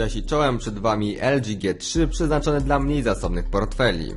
Cześć czołem przed Wami LG G3 przeznaczony dla mniej zasobnych portfeli.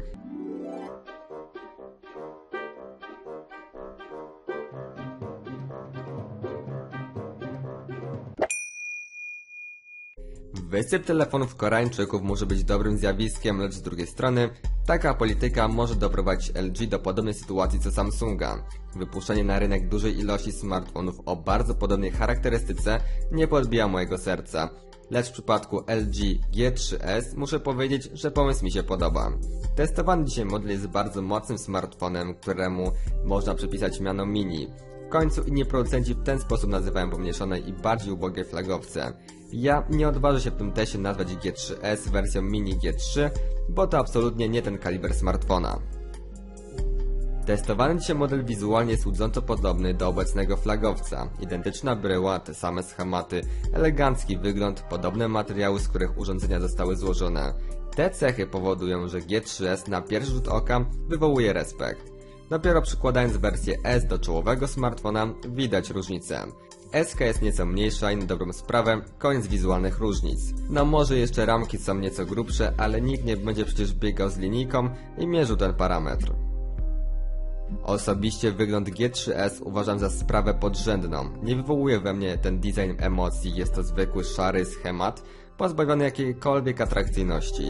Wysyp telefonów Koreańczyków może być dobrym zjawiskiem, lecz z drugiej strony taka polityka może doprowadzić LG do podobnej sytuacji co Samsunga. Wypuszczenie na rynek dużej ilości smartfonów o bardzo podobnej charakterystyce nie podbija mojego serca. Lecz w przypadku LG G3S muszę powiedzieć, że pomysł mi się podoba. Testowany dzisiaj model jest bardzo mocnym smartfonem, któremu można przypisać miano mini. W końcu inni producenci w ten sposób nazywają pomniejszone i bardziej ubogie flagowce. Ja nie odważę się w tym teście nazwać G3S wersją mini G3, bo to absolutnie nie ten kaliber smartfona. Testowany dzisiaj model wizualnie jest łudząco podobny do obecnego flagowca. Identyczna bryła, te same schematy, elegancki wygląd, podobne materiały, z których urządzenia zostały złożone. Te cechy powodują, że G3S na pierwszy rzut oka wywołuje respekt. Dopiero przykładając wersję S do czołowego smartfona widać różnicę. SK jest nieco mniejsza i na dobrą sprawę koniec wizualnych różnic. No może jeszcze ramki są nieco grubsze, ale nikt nie będzie przecież biegał z linijką i mierzył ten parametr. Osobiście wygląd G3S uważam za sprawę podrzędną. Nie wywołuje we mnie ten design emocji, jest to zwykły szary schemat, pozbawiony jakiejkolwiek atrakcyjności.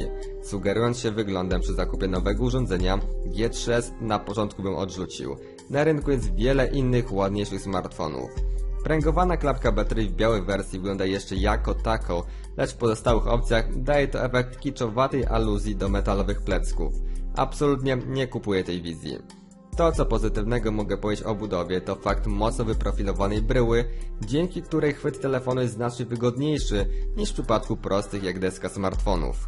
Sugerując się wyglądem przy zakupie nowego urządzenia, G3S na początku bym odrzucił. Na rynku jest wiele innych ładniejszych smartfonów. Pręgowana klapka baterii w białej wersji wygląda jeszcze jako tako, lecz w pozostałych opcjach daje to efekt kiczowatej aluzji do metalowych plecków. Absolutnie nie kupuję tej wizji. To, co pozytywnego mogę powiedzieć o budowie, to fakt mocno wyprofilowanej bryły, dzięki której chwyt telefonu jest znacznie wygodniejszy niż w przypadku prostych jak deska smartfonów.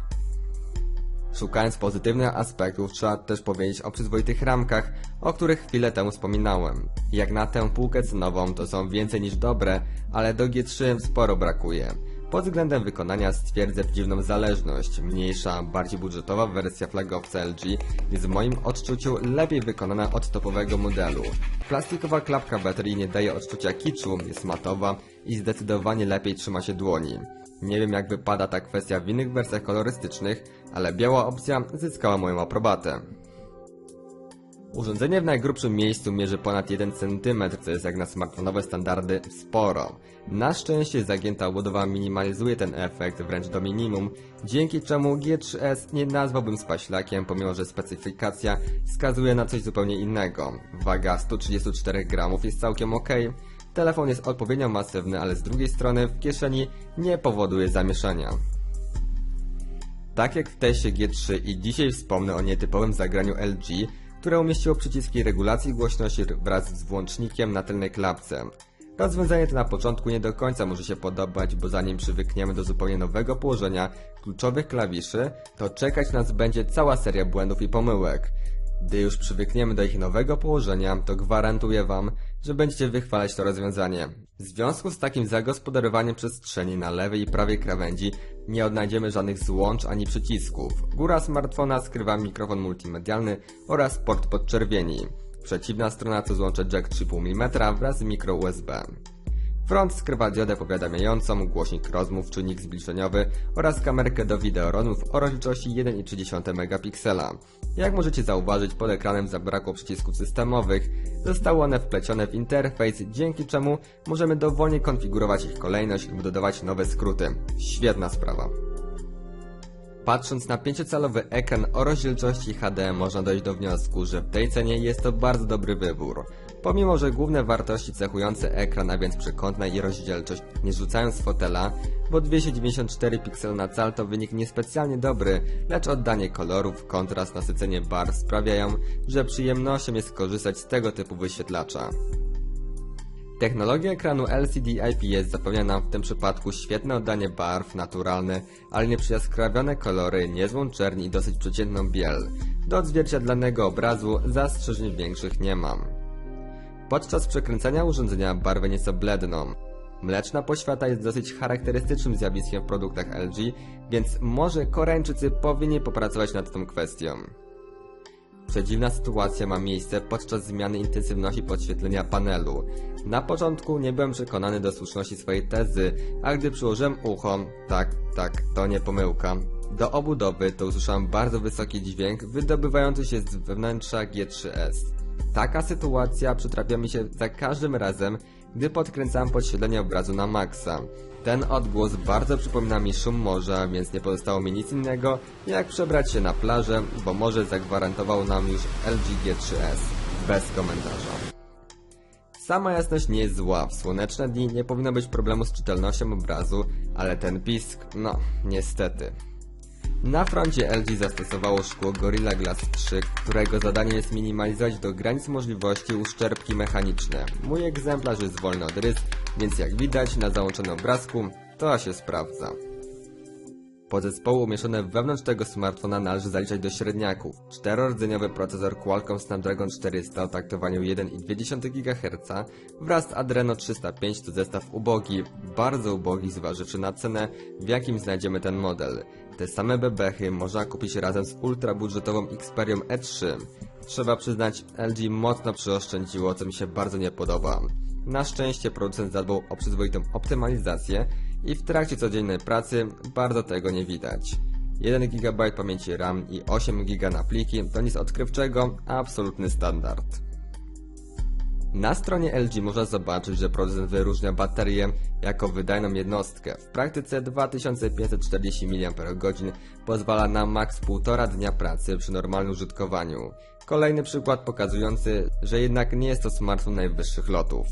Szukając pozytywnych aspektów, trzeba też powiedzieć o przyzwoitych ramkach, o których chwilę temu wspominałem. Jak na tę półkę cenową to są więcej niż dobre, ale do G3 sporo brakuje. Pod względem wykonania stwierdzę dziwną zależność. Mniejsza, bardziej budżetowa wersja flagowca LG jest w moim odczuciu lepiej wykonana od topowego modelu. Plastikowa klapka baterii nie daje odczucia kiczu, jest matowa i zdecydowanie lepiej trzyma się dłoni. Nie wiem jak wypada ta kwestia w innych wersjach kolorystycznych, ale biała opcja zyskała moją aprobatę. Urządzenie w najgrubszym miejscu mierzy ponad 1 cm, co jest jak na smartfonowe standardy sporo. Na szczęście zagięta obudowa minimalizuje ten efekt wręcz do minimum, dzięki czemu G3S nie nazwałbym spaślakiem, pomimo że specyfikacja wskazuje na coś zupełnie innego. Waga 134 gramów jest całkiem ok, telefon jest odpowiednio masywny, ale z drugiej strony w kieszeni nie powoduje zamieszania. Tak jak w teście G3 i dzisiaj wspomnę o nietypowym zagraniu LG, które umieściło przyciski regulacji głośności wraz z włącznikiem na tylnej klapce. Rozwiązanie to na początku nie do końca może się podobać, bo zanim przywykniemy do zupełnie nowego położenia kluczowych klawiszy, to czekać nas będzie cała seria błędów i pomyłek. Gdy już przywykniemy do ich nowego położenia, to gwarantuję Wam, że będziecie wychwalać to rozwiązanie. W związku z takim zagospodarowaniem przestrzeni na lewej i prawej krawędzi nie odnajdziemy żadnych złącz ani przycisków. Góra smartfona skrywa mikrofon multimedialny oraz port podczerwieni. Przeciwna strona to złącze jack 3,5 mm wraz z mikro USB. Front skrywa diodę powiadamiającą, głośnik rozmów, czujnik zbliżeniowy oraz kamerkę do wideoronów o rozdzielczości 1,3 megapiksela. Jak możecie zauważyć, pod ekranem zabrakło przycisków systemowych. Zostały one wplecione w interfejs, dzięki czemu możemy dowolnie konfigurować ich kolejność lub dodawać nowe skróty. Świetna sprawa. Patrząc na 5-calowy ekran o rozdzielczości HD można dojść do wniosku, że w tej cenie jest to bardzo dobry wybór. Pomimo, że główne wartości cechujące ekran, a więc przekątna i rozdzielczość, nie rzucają z fotela, bo 294 piksele na cal to wynik niespecjalnie dobry, lecz oddanie kolorów, kontrast, nasycenie barw sprawiają, że przyjemnością jest korzystać z tego typu wyświetlacza. Technologia ekranu LCD IPS zapewnia nam w tym przypadku świetne oddanie barw, naturalne, ale nieprzejaskrawione kolory, niezłą czerń i dosyć przeciętną biel. Do odzwierciedlanego obrazu zastrzeżeń większych nie mam. Podczas przekręcania urządzenia barwę nieco bledną. Mleczna poświata jest dosyć charakterystycznym zjawiskiem w produktach LG, więc może Koreańczycy powinni popracować nad tą kwestią. Przedziwna sytuacja ma miejsce podczas zmiany intensywności podświetlenia panelu. Na początku nie byłem przekonany do słuszności swojej tezy, a gdy przyłożyłem ucho, tak, tak, to nie pomyłka, do obudowy, to usłyszałem bardzo wysoki dźwięk wydobywający się z wewnętrza G3S. Taka sytuacja przytrafia mi się za każdym razem, gdy podkręcałem podświetlenie obrazu na maksa. Ten odgłos bardzo przypomina mi szum morza, więc nie pozostało mi nic innego, jak przebrać się na plażę, bo morze zagwarantował nam już LG G3S. Bez komentarza. Sama jasność nie jest zła, w słoneczne dni nie powinno być problemu z czytelnością obrazu, ale ten pisk, no, niestety. Na froncie LG zastosowało szkło Gorilla Glass 3, którego zadanie jest minimalizować do granic możliwości uszczerbki mechaniczne. Mój egzemplarz jest wolny od rys, więc jak widać na załączonym obrazku, to się sprawdza. Podzespoły umieszczone wewnątrz tego smartfona należy zaliczać do średniaków. Czterordzeniowy procesor Qualcomm Snapdragon 400 o taktowaniu 1,2 GHz wraz z Adreno 305 to zestaw ubogi, bardzo ubogi zważywszy na cenę, w jakim znajdziemy ten model. Te same bebechy można kupić razem z ultrabudżetową Xperią E3. Trzeba przyznać, LG mocno przyoszczędziło, co mi się bardzo nie podoba. Na szczęście producent zadbał o przyzwoitą optymalizację i w trakcie codziennej pracy bardzo tego nie widać. 1 GB pamięci RAM i 8 GB na pliki to nic odkrywczego, a absolutny standard. Na stronie LG można zobaczyć, że producent wyróżnia baterię jako wydajną jednostkę. W praktyce 2540 mAh pozwala na maks 1,5 dnia pracy przy normalnym użytkowaniu. Kolejny przykład pokazujący, że jednak nie jest to smartfon najwyższych lotów.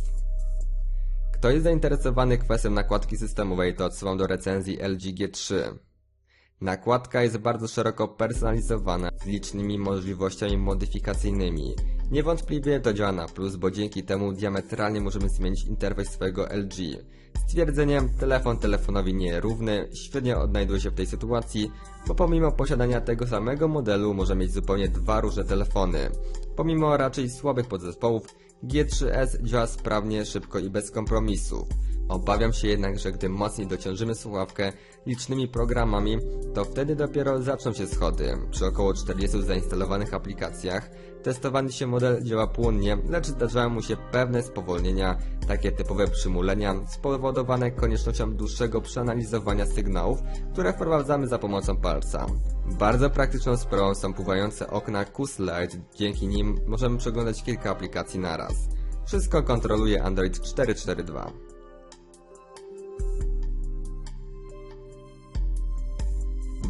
Kto jest zainteresowany kwestią nakładki systemowej, to odsyłam do recenzji LG G3. Nakładka jest bardzo szeroko personalizowana, z licznymi możliwościami modyfikacyjnymi. Niewątpliwie to działa na plus, bo dzięki temu diametralnie możemy zmienić interfejs swojego LG. Stwierdzenie telefon telefonowi nierówny świetnie odnajduje się w tej sytuacji, bo pomimo posiadania tego samego modelu może mieć zupełnie dwa różne telefony. Pomimo raczej słabych podzespołów, G3S działa sprawnie, szybko i bez kompromisów. Obawiam się jednak, że gdy mocniej dociążymy słuchawkę licznymi programami, to wtedy dopiero zaczną się schody. Przy około 40 zainstalowanych aplikacjach testowany się model działa płynnie, lecz zdarzają mu się pewne spowolnienia, takie typowe przymulenia spowodowane koniecznością dłuższego przeanalizowania sygnałów, które wprowadzamy za pomocą palca. Bardzo praktyczną sprawą są pływające okna Q-Slide, dzięki nim możemy przeglądać kilka aplikacji naraz. Wszystko kontroluje Android 442.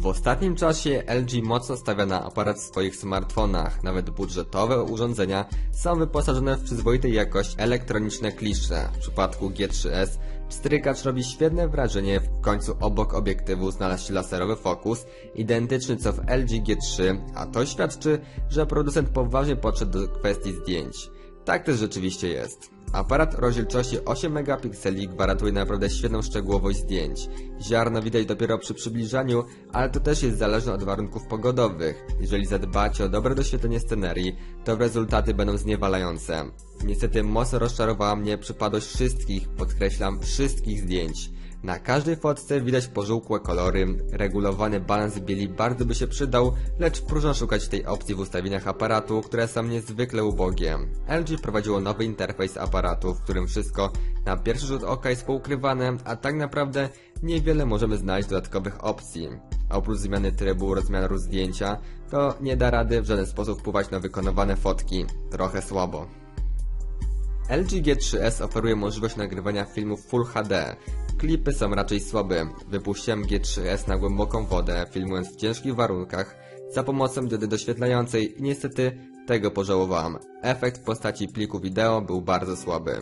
W ostatnim czasie LG mocno stawia na aparat w swoich smartfonach. Nawet budżetowe urządzenia są wyposażone w przyzwoitej jakość elektroniczne klisze. W przypadku G3S pstrykacz robi świetne wrażenie, w końcu obok obiektywu znalazł się laserowy fokus, identyczny co w LG G3, a to świadczy, że producent poważnie podszedł do kwestii zdjęć. Tak też rzeczywiście jest. Aparat rozdzielczości 8 megapikseli gwarantuje naprawdę świetną szczegółowość zdjęć. Ziarno widać dopiero przy przybliżaniu, ale to też jest zależne od warunków pogodowych. Jeżeli zadbacie o dobre doświetlenie scenerii, to rezultaty będą zniewalające. Niestety mocno rozczarowała mnie przypadłość wszystkich, podkreślam, wszystkich zdjęć. Na każdej fotce widać pożółkłe kolory, regulowany balans bieli bardzo by się przydał, lecz próżno szukać tej opcji w ustawieniach aparatu, które są niezwykle ubogie. LG wprowadziło nowy interfejs aparatu, w którym wszystko na pierwszy rzut oka jest poukrywane, a tak naprawdę niewiele możemy znaleźć dodatkowych opcji. Oprócz zmiany trybu rozmiaru zdjęcia, to nie da rady w żaden sposób wpływać na wykonywane fotki. Trochę słabo. LG G3S oferuje możliwość nagrywania filmów Full HD. Klipy są raczej słabe. Wypuściłem G3S na głęboką wodę, filmując w ciężkich warunkach, za pomocą diody doświetlającej i niestety tego pożałowałem. Efekt w postaci pliku wideo był bardzo słaby.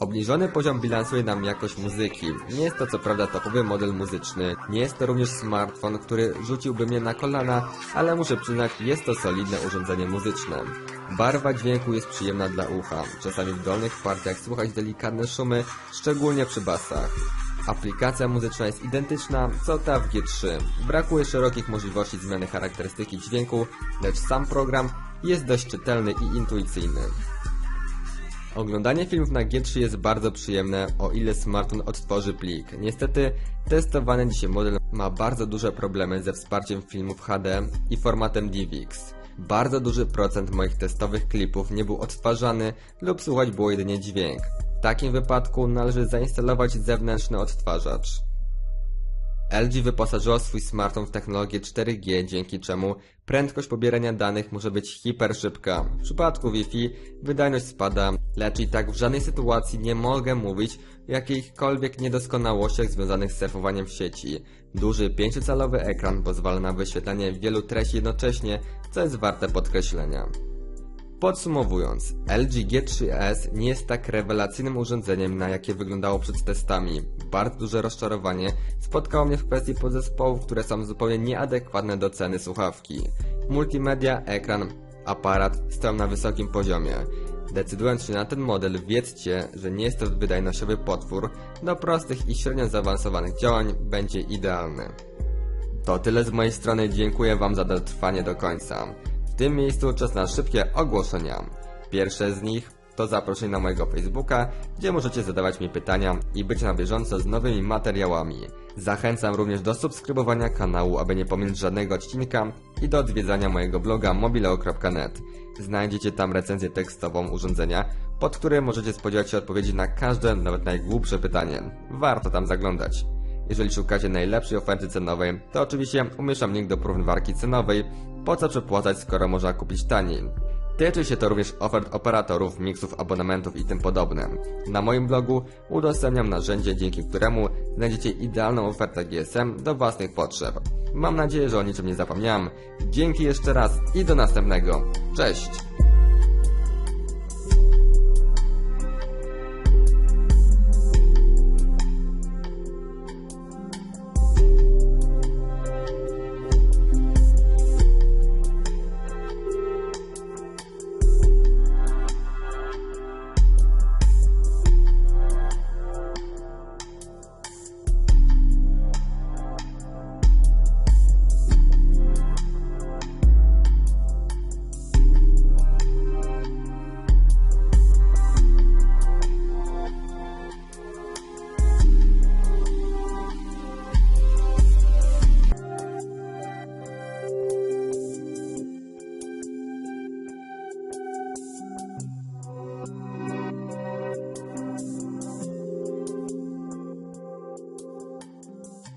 Obniżony poziom bilansuje nam jakość muzyki. Nie jest to co prawda topowy model muzyczny, nie jest to również smartfon, który rzuciłby mnie na kolana, ale muszę przyznać, jest to solidne urządzenie muzyczne. Barwa dźwięku jest przyjemna dla ucha. Czasami w dolnych partiach słychać delikatne szumy, szczególnie przy basach. Aplikacja muzyczna jest identyczna co ta w G3. Brakuje szerokich możliwości zmiany charakterystyki dźwięku, lecz sam program jest dość czytelny i intuicyjny. Oglądanie filmów na G3 jest bardzo przyjemne, o ile smartfon odtworzy plik. Niestety, testowany dzisiaj model ma bardzo duże problemy ze wsparciem filmów HD i formatem DivX. Bardzo duży procent moich testowych klipów nie był odtwarzany lub słuchać było jedynie dźwięk. W takim wypadku należy zainstalować zewnętrzny odtwarzacz. LG wyposażyło swój smartfon w technologię 4G, dzięki czemu prędkość pobierania danych może być hiperszybka. W przypadku Wi-Fi wydajność spada, lecz i tak w żadnej sytuacji nie mogę mówić o jakichkolwiek niedoskonałościach związanych z surfowaniem w sieci. Duży 5-calowy ekran pozwala na wyświetlanie wielu treści jednocześnie, co jest warte podkreślenia. Podsumowując, LG G3S nie jest tak rewelacyjnym urządzeniem, na jakie wyglądało przed testami. Bardzo duże rozczarowanie spotkało mnie w kwestii podzespołów, które są zupełnie nieadekwatne do ceny słuchawki. Multimedia, ekran, aparat stoją na wysokim poziomie. Decydując się na ten model, wiedzcie, że nie jest to wydajnościowy potwór, do prostych i średnio zaawansowanych działań będzie idealny. To tyle z mojej strony, dziękuję Wam za dotrwanie do końca. W tym miejscu czas na szybkie ogłoszenia. Pierwsze z nich to zaproszenie na mojego Facebooka, gdzie możecie zadawać mi pytania i być na bieżąco z nowymi materiałami. Zachęcam również do subskrybowania kanału, aby nie pominąć żadnego odcinka i do odwiedzania mojego bloga mobileo.net. Znajdziecie tam recenzję tekstową urządzenia, pod które możecie spodziewać się odpowiedzi na każde, nawet najgłupsze pytanie. Warto tam zaglądać. Jeżeli szukacie najlepszej oferty cenowej, to oczywiście umieszczam link do porównywarki cenowej, po co przepłacać, skoro można kupić taniej. Tyczy się to również ofert operatorów, miksów, abonamentów i tym podobne. Na moim blogu udostępniam narzędzie, dzięki któremu znajdziecie idealną ofertę GSM do własnych potrzeb. Mam nadzieję, że o niczym nie zapomniałem. Dzięki jeszcze raz i do następnego. Cześć!